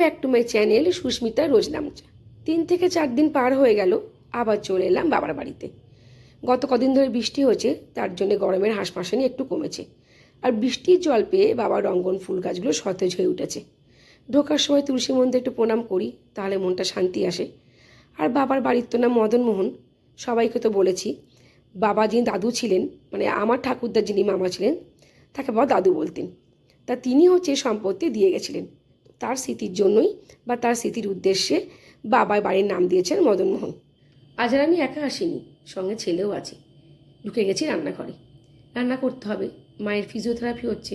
Back to my channel Susmita রোজনামচা। তিন থেকে চার দিন পার হয়ে গেল, আবার চলে এলাম বাবার বাড়িতে। গত কদিন ধরে বৃষ্টি হয়েছে, তার জন্য গরমের হাঁসফাঁসানি একটু কমেছে। আর বৃষ্টির জল পেয়ে বাবার রঙ্গন ফুল গাছগুলো সতেজ হয়ে উঠেছে। ঢোকার সময় তুলসী মন্দিরে একটু প্রণাম করি, তাহলে মনটা শান্তি আসে। আর বাবার বাড়ির তো নাম মদনমোহন সবাইকে তো বলেছি, বাবা যিনি দাদু ছিলেন মানে আমার ঠাকুরদার যিনি মামা ছিলেন, তাকে বাবা দাদু বলতেন। তা তিনি হচ্ছে সম্পত্তি দিয়ে গেছিলেন। তার স্মৃতির জন্যই বা তার স্মৃতির উদ্দেশ্যে বাবার বাড়ির নাম দিয়েছেন মদনমোহন আজ আর আমি একা আসিনি, সঙ্গে ছেলেও আছে। ঢুকে গেছি রান্নাঘরে। রান্না করতে হবে, মায়ের ফিজিওথেরাপি হচ্ছে,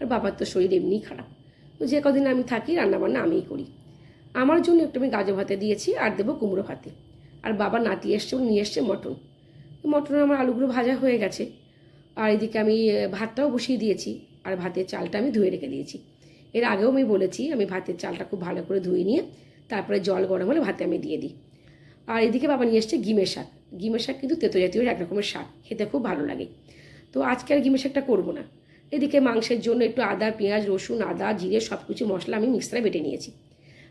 আর বাবার তো শরীর এমনিই খারাপ। তো যে কদিন আমি থাকি, রান্নাবান্না আমিই করি। আমার জন্য একটু আমি গাজর ভাতে দিয়েছি, আর দেবো কুমড়ো ভাতে। আর বাবা নাতি এসছে নিয়ে এসছে মটন। মটন আমার আলুগুলো ভাজা হয়ে গেছে। আর এদিকে আমি ভাতটাও বসিয়ে দিয়েছি, আর ভাতের চালটা আমি ধুয়ে রেখে দিয়েছি। এর আগেও আমি বলেছি, আমি ভাতের চালটা খুব ভালো করে ধুয়ে নিয়ে তারপরে জল গরম হলে ভাতে আমি দিয়ে দিই। আর এদিকে বাবা নিয়ে এসছে গিমের শাক। গিমের শাক কিন্তু তেতো জাতীয় এক রকমের শাক, খেতে খুব ভালো লাগে। তো আজকে আর গিমের শাকটা করব না। এদিকে মাংসের জন্য একটু আদা, পেঁয়াজ, রসুন, আদা, জিরে সব কিছু মশলা আমি মিক্সারে বেটে নিয়েছি।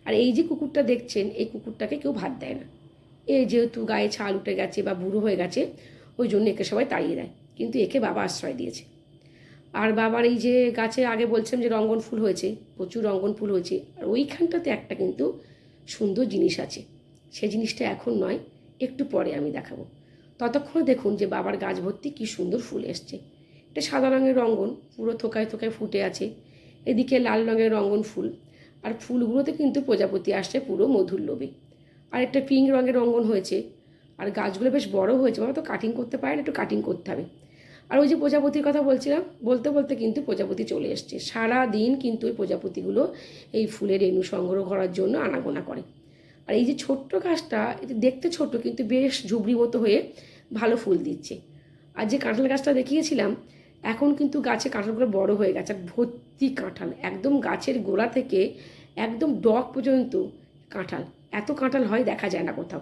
আর এই যে কুকুরটা দেখছেন, এই কুকুরটাকে কেউ ভাত দেয় না। এ যেহেতু গায়ে ছাল উঠে গেছে বা বুড়ো হয়ে গেছে, ওই জন্য একে সবাই তাড়িয়ে দেয়। কিন্তু একে বাবা আশ্রয় দিয়েছে। আর বাবার এই যে গাছে আগে বলছিলাম যে রঙ্গন ফুল হয়েছে, প্রচুর রঙ্গন ফুল হয়েছে, আর ওইখানটাতে একটা কিন্তু সুন্দর জিনিস আছে। সে জিনিসটা এখন নয়, একটু পরে আমি দেখাবো। ততক্ষণে দেখুন যে বাবার গাছ ভর্তি কী সুন্দর ফুল এসছে। এটা সাদা রঙের রঙ্গন, পুরো থোকায় থোকায় ফুটে আছে। এদিকে লাল রঙের রঙ্গন ফুল, আর ফুলগুলোতে কিন্তু প্রজাপতি আসছে পুরো মধুর লোভে। আর একটা পিঙ্ক রঙের রঙ্গন হয়েছে, আর গাছগুলো বেশ বড় হয়েছে, বাবা তো কাটিং করতে পারে না একটু কাটিং করতে হবে। আর ওই যে প্রজাপতির কথা বলছিলাম, বলতে বলতে কিন্তু প্রজাপতি চলে এসছে। সারা দিন কিন্তু ওই প্রজাপতিগুলো এই ফুলের রেণু সংগ্রহ করার জন্য আনাগোনা করে। আর এই যে ছোট্ট গাছটা, এটা দেখতে ছোট কিন্তু বেশ ঝুবড়ি মতো হয়ে ভালো ফুল দিচ্ছে। আর যে কাঁঠাল গাছটা দেখিয়েছিলাম, এখন কিন্তু গাছে কাঁঠালগুলো বড় হয়ে গেছে, আর ভর্তি কাঁঠাল, একদম গাছের গোড়া থেকে একদম ডগ পর্যন্ত কাঁঠাল। এত কাঁঠাল হয় দেখা যায় না কোথাও।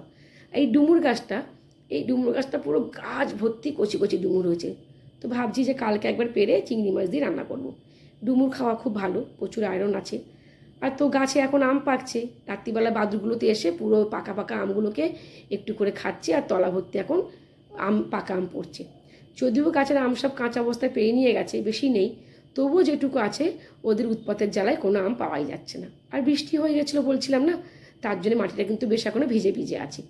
এই ডুমুর গাছটা, এই ডুমুর গাছটা পুরো গাছ ভর্তি কচি কচি ডুমুর হয়েছে। তো ভাবছি যে কালকে একবার পেরে চিংড়ি মাছ দিয়ে রান্না করব। ডুমুর খাওয়া খুব ভালো, প্রচুর আয়রন আছে। আর তো গাছে এখন আম পাকছে। রাত্রিবেলা বাদুরগুলোতে এসে পুরো পাকা পাকা আমগুলোকে একটু করে খাচ্ছে আর তলা ভর্তি এখন আম, পাকা আম পড়ছে। যদিও গাছের আম সব কাঁচা অবস্থায় পেয়ে নিয়ে গেছে, বেশি নেই। তবুও যেটুকু আছে, ওদের উৎপাতের জ্বালায় কোনো আম পাওয়াই যাচ্ছে না। আর বৃষ্টি হয়ে গেছিল বলছিলাম না? তার জন্য মাটিটা কিন্তু বেশ এখনও ভিজে ভিজে আছে।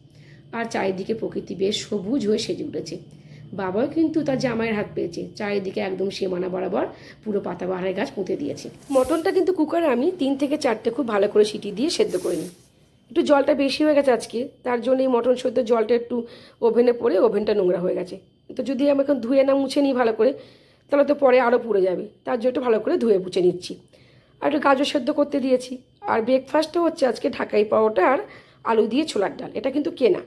আর চারিদিকে প্রকৃতি বেশ সবুজ হয়ে সেজে উঠেছে। বাবাও কিন্তু তার জামাইয়ের হাত পেয়েছে। চারিদিকে একদম সীমানা বরাবর পুরো পাতা বাহারের গাছ পুঁতে দিয়েছে। মটনটা কিন্তু কুকারে আমি তিন থেকে চারটে খুব ভালো করে সিটি দিয়ে সেদ্ধ করে নিই। একটু জলটা বেশি হয়ে গেছে আজকে, তার জন্য এই মটন সেদ্ধ জলটা একটু ওভেনে পড়ে, ওভেনটা নোংরা হয়ে গেছে। তো যদি আমি এখন ধুয়ে না মুছে নিই ভালো করে, তাহলে তো পরে আরও পুড়ে যাবে। তার জন্য একটু ভালো করে ধুয়ে মুছে নিচ্ছি। আর একটু গাজর সেদ্ধ করতে দিয়েছি। আর ব্রেকফাস্টও হচ্ছে আজকে ঢাকাই পাওয়াটা আর আলু দিয়ে ছোলার ডাল। এটা কিন্তু কেনা।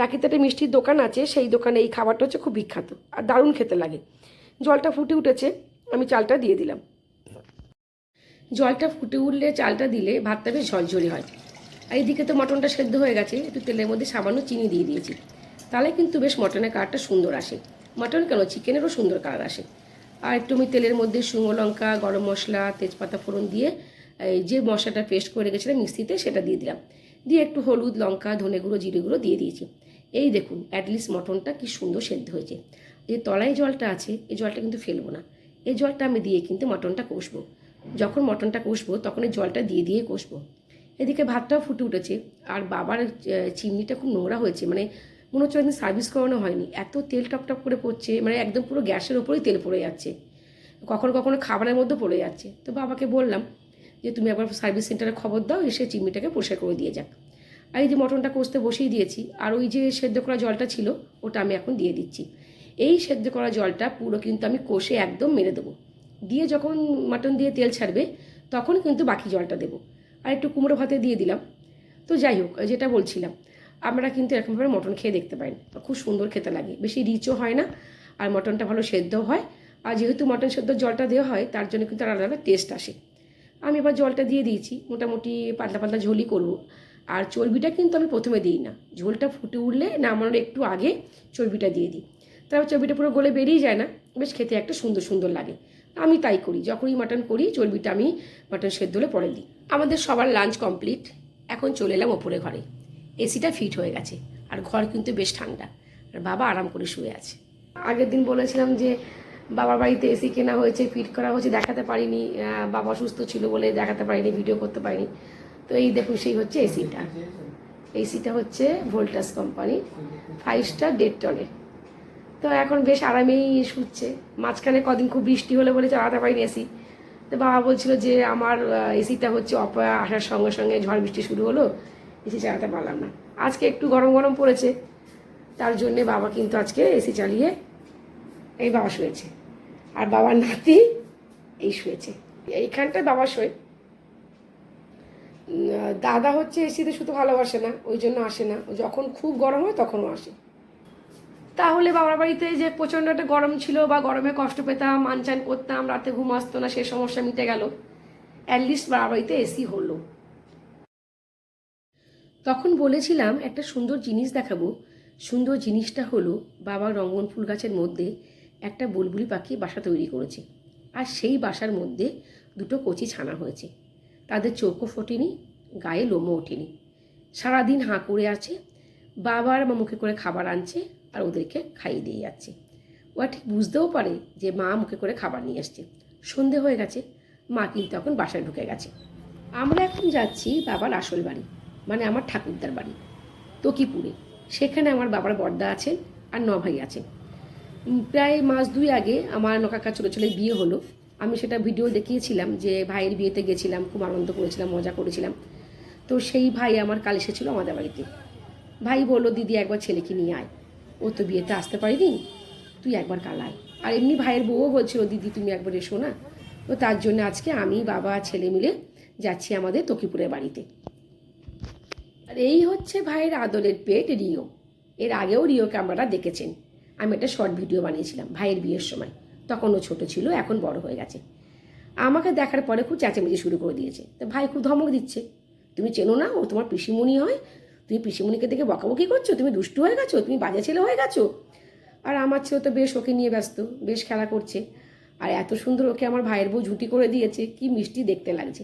টাকিতে মিষ্টির দোকান আছে, সেই দোকানে এই খাবারটা হচ্ছে খুব বিখ্যাত আর দারুণ খেতে লাগে। জলটা ফুটে উঠেছে, আমি চালটা দিয়ে দিলাম। জলটা ফুটে উঠলে চালটা দিলে ভাতটা বেশ ঝরঝরে হয়। আর এইদিকে তো মটনটা সেদ্ধ হয়ে গেছে, একটু তেলের মধ্যে সামান্য চিনি দিয়ে দিয়েছি। তাহলে কিন্তু বেশ মটনের কালারটা সুন্দর আসে। মটন কেন? চিকেনেরও সুন্দর কালার আসে। আর একটু আমি তেলের মধ্যে শুকনো লঙ্কা, গরম মশলা, তেজপাতা ফোড়ন দিয়ে এই যে মশলাটা পেস্ট করে রেখেছিলাম মিক্সিতে, সেটা দিয়ে দিলাম। দিয়ে একটু হলুদ, লঙ্কা, ধনে গুঁড়ো, জিরে গুঁড়ো দিয়ে দিয়েছি। এই দেখুন অ্যাটলিস্ট মটনটা কি সুন্দর সেদ্ধ হয়েছে। যে তলায় জলটা আছে, এই জলটা কিন্তু ফেলব না। এই জলটা আমি দিয়ে কিন্তু মটনটা কষবো। যখন মটনটা কষবো, তখন এই জলটা দিয়ে দিয়ে কষবো। এদিকে ভাতটাও ফুটে উঠেছে, আর বাবার চিমনিটা খুব নোংরা হয়েছে মানে মনে হচ্ছে একদিন সার্ভিস করানো হয়নি। এত তেল টপ টপ করে পড়ছে মানে একদম পুরো গ্যাসের ওপরেই তেল পড়ে যাচ্ছে। কখনো কখনো খাবারের মধ্যে পড়ে যাচ্ছে। তো বাবাকে বললাম যে তুমি একবার সার্ভিস সেন্টারে খবর দাও, এসে চিমনিটাকে পরিষ্কার করে দিয়ে যাক। আর এই যে মটনটা কষতে বসিয়ে দিয়েছি, আর ওই যে সেদ্ধ করা জলটা ছিল, ওটা আমি এখন দিয়ে দিচ্ছি। এই সেদ্ধ করা জলটা পুরো কিন্তু আমি কষে একদম মেরে দেবো। দিয়ে যখন মাটন দিয়ে তেল ছাড়বে, তখন কিন্তু বাকি জলটা দেবো। আর একটু কুমড়ো ভাতে দিয়ে দিলাম। তো যাই হোক, যেটা বলছিলাম আমরা কিন্তু এরকমভাবে মটন খেয়ে দেখতে পারেন। খুব সুন্দর খেতে লাগে, বেশি রিচও হয় না, আর মটনটা ভালো সেদ্ধ হয়। আর যেহেতু মটন সেদ্ধ জলটা দেওয়া হয়, তার জন্য কিন্তু আলাদা আলাদা টেস্ট আসে। আমি এবার জলটা দিয়ে দিয়েছি, মোটামুটি পাতলা পাতলা ঝোলই করব। আর চর্বিটা কিন্তু আমি প্রথমে দিই না। ঝোলটা ফুটে উঠলে নামানোর একটু আগে চর্বিটা দিয়ে দিই। তারপর চর্বিটা পুরো গলে বেরিয়ে যায় না, বেশ খেতে একটা সুন্দর সুন্দর লাগে। আমি তাই করি, যখনই মাটন করি, চর্বিটা আমি মাটন সেদ্ধ হলে পরে দিই। আমাদের সবার লাঞ্চ কমপ্লিট এখন চলে এলাম ওপরে ঘরে। এসিটা ফিট হয়ে গেছে, আর ঘর কিন্তু বেশ ঠান্ডা। আর বাবা আরাম করে শুয়ে আছে। আগের দিন বলেছিলাম যে বাবার বাড়িতে এসি কেনা হয়েছে, ফিট করা হয়েছে, দেখাতে পারিনি বাবা সুস্থ ছিল বলে দেখাতে পারিনি ভিডিও করতে পারিনি। তো এই দেখুন, সেই হচ্ছে এসিটা এসিটা হচ্ছে ভোল্টাস কোম্পানি ফাইভ স্টার ডেড টনের তো এখন বেশ আরামেই শুচ্ছে। মাঝখানে কদিন খুব বৃষ্টি হলে বলে চালাতে পারিনি এসি তো বাবা বলছিল যে আমার এসিটা হচ্ছে অপা, আসার সঙ্গে সঙ্গে ঝড় বৃষ্টি শুরু হলো এসি চালাতে পারলাম না। আজকে একটু গরম গরম পড়েছে, তার জন্যে বাবা কিন্তু আজকে এসি চালিয়ে, এই বাবা শুয়েছে। আর বাবার নাতি এই শুয়েছে। এইখানটায় বাবা শোয়। দাদা হচ্ছে এসিতে শুধু ভালোবাসে না, ওই জন্য আসে না। যখন খুব গরম হয় তখনও আসে। তাহলে বাবার বাড়িতে যে প্রচণ্ড একটা গরম ছিল বা গরমে কষ্ট পেতাম আনচান করতাম, রাতে ঘুম আসতো না, সে সমস্যা মিটে গেল। অ্যাটলিস্ট বাবার বাড়িতে এসি হলো। তখন বলেছিলাম, একটা সুন্দর জিনিস দেখাবো। সুন্দর জিনিসটা হলো বাবার রঙ্গন ফুল গাছের মধ্যে একটা বুলবুলি পাখি বাসা তৈরি করেছে। আর সেই বাসার মধ্যে দুটো কচি ছানা হয়েছে। তাদের চোখও ফোটেনি, গায়ে লোমও ওঠেনি। সারাদিন হাঁ করে আছে, বাবার মা মুখে করে খাবার আনছে আর ওদেরকে খাইয়ে দিয়ে যাচ্ছে। ওরা ঠিক বুঝতেও পারে যে মা মুখে করে খাবার নিয়ে আসছে সন্ধে হয়ে গেছে, মা কিন্তু এখন বাসায় ঢুকে গেছে। আমরা এখন যাচ্ছি বাবার আসল বাড়ি মানে আমার ঠাকুরদার বাড়ি, তকিপুরে। সেখানে আমার বাবার বর্দা আছেন আর ন ভাই আছেন প্রায় মাস দুই আগে আমার নকাকা ছোটো ছেলে বিয়ে হলো। আমি সেটা ভিডিও দেখিয়েছিলাম যে ভাইয়ের বিয়েতে গেছিলাম খুব আনন্দ করেছিলাম, মজা করেছিলাম। তো সেই ভাই আমার কাল এসেছিল আমাদের বাড়িতে। ভাই বলল, দিদি, একবার ছেলেকে নিয়ে আয়। ও তো বিয়েতে আসতে পারিনি। তুই একবার কাল আয়। আর এমনি ভাইয়ের বউও বলছিল, দিদি, তুমি একবার এসো না। তো তার জন্য আজকে আমি, বাবা, ছেলে মিলে যাচ্ছি আমাদের তকিপুরের বাড়িতে। আর এই হচ্ছে ভাইয়ের আদরের পেট, রিও। এর আগেও রিওকে আপনারা দেখেছেন। আমি একটা শর্ট ভিডিও বানিয়েছিলাম, ভাইয়ের বিয়ের সময়। তখন ও ছোটো ছিল, এখন বড় হয়ে গেছে। আমাকে দেখার পরে খুব চেঁচামেচি শুরু করে দিয়েছে। তো ভাই খুব ধমক দিচ্ছে। তুমি চেনো না, ও তোমার পিসিমণি হয়? তুমি পিসিমণিকে দেখে বকাবকি করছ? তুমি দুষ্টু হয়ে গেছো? তুমি বাজে ছেলে হয়ে গেছো? আর আমার ছেলে তো বেশ ওকে নিয়ে ব্যস্ত, বেশ খেলা করছে। আর এত সুন্দর ওকে আমার ভাইয়ের বউ ঝুঁটি করে দিয়েছে, কি মিষ্টি দেখতে লাগছে।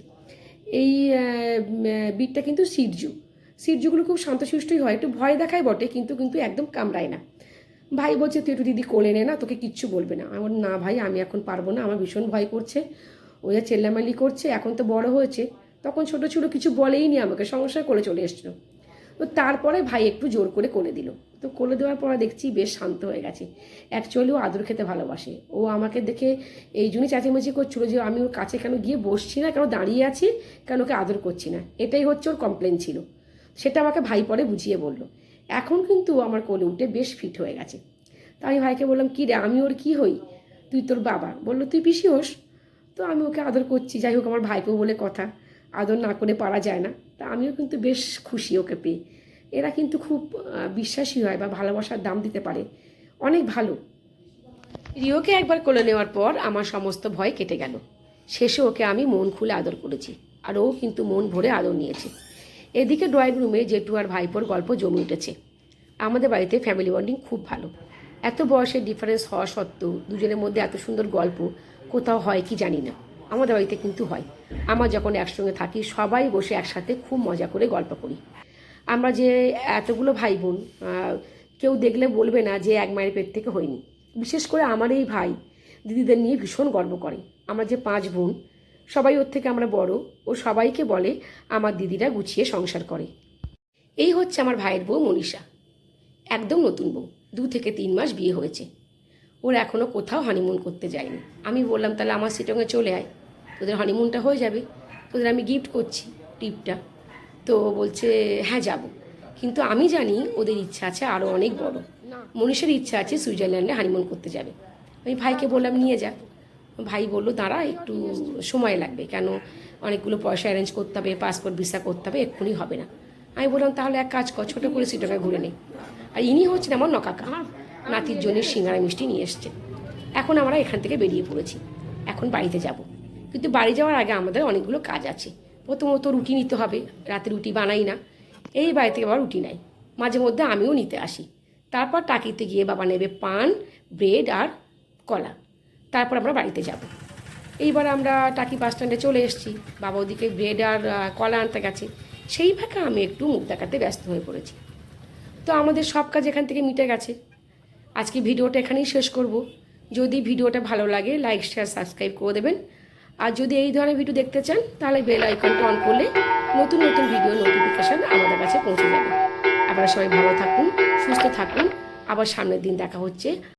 এই বিটটা কিন্তু সিরজু। সিরজুগুলো খুব শান্তশিষ্টই হয়, একটু ভয় দেখায় বটে, কিন্তু কিন্তু একদম কামড়ায় না। ভাই বলছে, তুই একটু দিদি কোলে নে না, তোকে কিচ্ছু বলবে না। আমার না ভাই, আমি এখন পারব না। আমার ভীষণ ভয় করছে। ও যা চেল্লামালি করছে, এখন তো বড় হয়েছে। তখন ছোট ছিল কিছু বলেই নি আমাকে, সংসার করে চলে এসছিল। তো তারপরে ভাই একটু জোর করে কোলে দিল। তো কোলে দেওয়ার পর দেখছি বেশ শান্ত হয়ে গেছে। অ্যাকচুয়ালি ও আদর খেতে ভালোবাসে। ও আমাকে দেখে এই জন্যই চেঁচামেচি করছিল যে, আমি ওর কাছে কেন গিয়ে বসছি না, কেন দাঁড়িয়ে আছি, কেন ওকে আদর করছি না? এটাই হচ্ছে ওর কমপ্লেন ছিল। সেটা আমাকে ভাই পরে বুঝিয়ে বলল। এখন কিন্তু আমার কোলে উঠে বেশ ফিট হয়ে গেছে। তা আমি ভাইকে বললাম, কী রে, আমি ওর কী হই? তুই তোর বাবা। বলল, তুই পিসি হোস? তো আমি ওকে আদর করছি, যাই হোক আমার ভাইপো বলে কথা, আদর না করে পারা যায় না। তা আমিও কিন্তু বেশ খুশি ওকে পেয়ে। এরা কিন্তু খুব বিশ্বাসী হয় বা ভালোবাসার দাম দিতে পারে। অনেক ভালো। রিওকে একবার কোলে নেওয়ার পর আমার সমস্ত ভয় কেটে গেল। শেষে ওকে আমি মন খুলে আদর করেছি। আর ও কিন্তু মন ভরে আদর নিয়েছে। এদিকে ড্রয়িং রুমে জেঠু আর ভাইপোর গল্প জমে উঠেছে। আমাদের বাড়িতে ফ্যামিলি বন্ডিং খুব ভালো। এত বয়সের ডিফারেন্স হওয়া সত্ত্বেও দুজনের মধ্যে এত সুন্দর গল্প কোথাও হয় কি জানি না। আমাদের বাড়িতে কিন্তু হয়। আমরা যখন একসঙ্গে থাকি, সবাই বসে একসাথে খুব মজা করে গল্প করি। আমরা যে এতগুলো ভাই বোন কেউ দেখলে বলবে না যে এক মায়ের পেট থেকে হয়নি। বিশেষ করে আমার এই ভাই দিদিদের নিয়ে ভীষণ গর্ব করে। আমরা যে পাঁচ বোন সবাই ওর থেকে আমরা বড়। ও সবাইকে বলে আমার দিদিরা গুছিয়ে সংসার করে। এই হচ্ছে আমার ভাইয়ের বউ মনীষা। একদম নতুন বউ। দু থেকে তিন মাস বিয়ে হয়েছে। ওর এখনও কোথাও হানিমুন করতে যায়নি। আমি বললাম, তাহলে আমার সিটঙ্গে চলে আয়। তোদের হানিমুনটা হয়ে যাবে। তোদের আমি গিফট করছি টিপটা তো বলছে হ্যাঁ যাব। কিন্তু আমি জানি ওদের ইচ্ছা আছে আরও অনেক বড়। মনীষের ইচ্ছা আছে সুইজারল্যান্ডে হানিমুন করতে যাবে। আমি ভাইকে বললাম, নিয়ে যা। ভাই বলল, দাঁড়া, একটু সময় লাগবে। কেন? অনেকগুলো পয়সা অ্যারেঞ্জ করতে হবে পাসপোর্ট ভিসা করতে হবে, এক্ষুনি হবে না। আমি বললাম, তাহলে এক কাজ কর, ছোটো করে সিটকে ঘুরে নে। আর ইনি হচ্ছেন আমার নকাকা। নাতির জন্য সিঙ্গারা মিষ্টি নিয়ে এসছে। এখন আমরা এখান থেকে বেরিয়ে পড়েছি। এখন বাড়িতে যাব। কিন্তু বাড়ি যাওয়ার আগে আমাদের অনেকগুলো কাজ আছে। প্রথমত রুটি নিতে হবে, রাতে রুটি বানাই না। এই বাড়ি থেকে আবার রুটি নাই। মাঝে মধ্যে আমিও নিতে আসি। তারপর টাকিতে গিয়ে বাবা নেবে পান, ব্রেড আর কলা। তারপর আমরা বাড়িতে যাব। এইবার আমরা টাকি বাস স্ট্যান্ডে চলে এসেছি। বাবা ওদিকে ব্রেড আর কলা আনতে গেছে। সেই ফাঁকে আমি একটু মুখ দেখাতে ব্যস্ত হয়ে পড়েছি। তো আমাদের সব কাজ এখান থেকে মিটে গেছে। আজকে ভিডিওটা এখানেই শেষ করব। যদি ভিডিওটা ভালো লাগে লাইক শেয়ার সাবস্ক্রাইব করে দেবেন। আর যদি এই ধরনের ভিডিও দেখতে চান, তাহলে বেল আইকনটা অন করলে নতুন নতুন ভিডিও নোটিফিকেশান আমাদের কাছে পৌঁছে যাবে। আপনারা সবাই ভালো থাকুন, সুস্থ থাকুন। আবার সামনের দিন দেখা হচ্ছে।